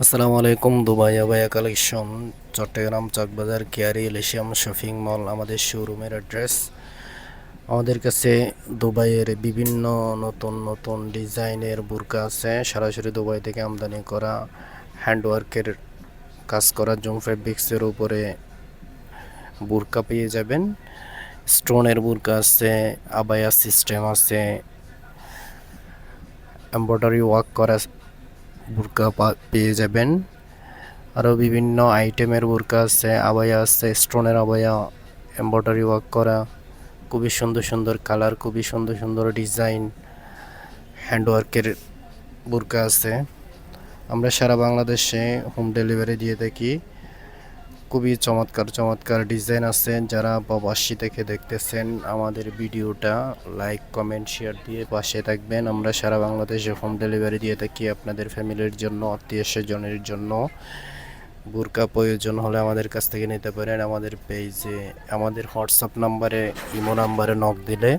আসসালামু আলাইকুম, Dubai abaya collection, Chattogram Chawkbazar, Keari, Elysium shopping mall, আমাদের শোরুমের অ্যাড্রেস আমাদের কাছে দুবাইয়ের বিভিন্ন নতুন নতুন ডিজাইনের বুরকা আছে। সরাসরি দুবাই থেকে আমদানি করা হ্যান্ডওয়ার্কের কাজ করা জুম ফেব্রিক্সের উপরে বুরকা পেয়ে যাবেন। স্টোনের বুরকা আছে, আবায়া সিস্টেম আছে। এমব্রয়ডারি ওয়ার্ক করা বুরকা পেয়ে যাবেন। আরও বিভিন্ন আইটেমের বোরকা আছে আবায়া আছে, স্টোনের আবায়া এম্ব্রয়ডারি ওয়ার্ক করা, খুবই সুন্দর সুন্দর কালার, খুবই সুন্দর সুন্দর ডিজাইন, হ্যান্ডওয়ার্কের বোরকা আছে। আমরা সারা বাংলাদেশে হোম ডেলিভারি দিয়ে থাকি। খুবই চমৎকার চমৎকার ডিজাইন আছে যারা প্রবাসী থেকে দেখতেছেন আমাদের ভিডিওটা লাইক কমেন্ট শেয়ার দিয়ে পাশে থাকবেন। আমরা সারা বাংলাদেশে হোম ডেলিভারি দিয়ে থাকি আপনাদের ফ্যামিলির জন্য, আত্মীয় স্বজনের জন্য। বুরকা প্রয়োজন হলে আমাদের কাছ থেকে নিতে পারেন আমাদের পেজে আমাদের হোয়াটসঅ্যাপ নাম্বারে ইমো নাম্বারে নক দিলে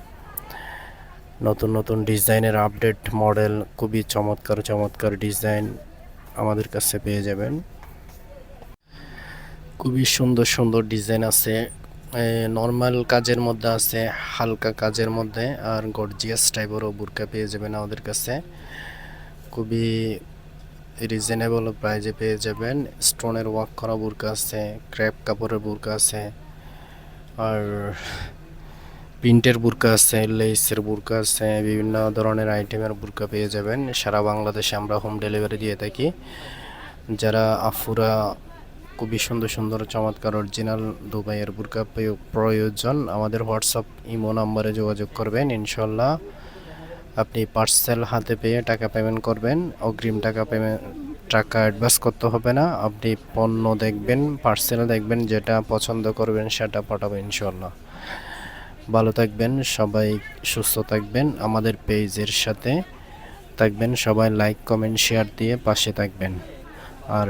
নতুন নতুন ডিজাইনের আপডেট মডেল খুবই চমৎকার চমৎকার ডিজাইন আমাদের কাছে পেয়ে যাবেন। খুবই সুন্দর সুন্দর ডিজাইন আছে। নর্মাল কাজের মধ্যে আছে, হালকা কাজের মধ্যে, আর গর্জিয়াস টাইপেরও বুরকা পেয়ে যাবেন আমাদের কাছে। খুবই রিজনেবল প্রাইজে পেয়ে যাবেন। স্টোনের ওয়ার্ক করা বুরকা আছে ক্র্যাপ কাপড়ের বুরকা আছে, আর প্রিন্টের বুরকা আছে লেসের বুরকা আছে, বিভিন্ন ধরনের আইটেমের বুরকা পেয়ে যাবেন। সারা বাংলাদেশে আমরা হোম ডেলিভারি দিয়ে থাকি। যারা আফুরা খুবই সুন্দর সুন্দর, চমৎকার অরিজিনাল দুবাইয়ের বুরকা প্রয়োজন। আমাদের হোয়াটসঅ্যাপ ইমো নাম্বারে যোগাযোগ করবেন ইনশাল্লাহ আপনি পার্সেল হাতে পেয়ে টাকা পেমেন্ট করবেন। অগ্রিম টাকা পেমেন্ট টাকা অ্যাডভান্স করতে হবে না। আপনি পণ্য দেখবেন পার্সেল দেখবেন, যেটা পছন্দ করবেন, সেটা পাঠাবেন ইনশাল্লাহ ভালো থাকবেন, সবাই সুস্থ থাকবেন। আমাদের পেজের সাথে থাকবেন সবাই। লাইক কমেন্ট শেয়ার দিয়ে পাশে থাকবেন। আর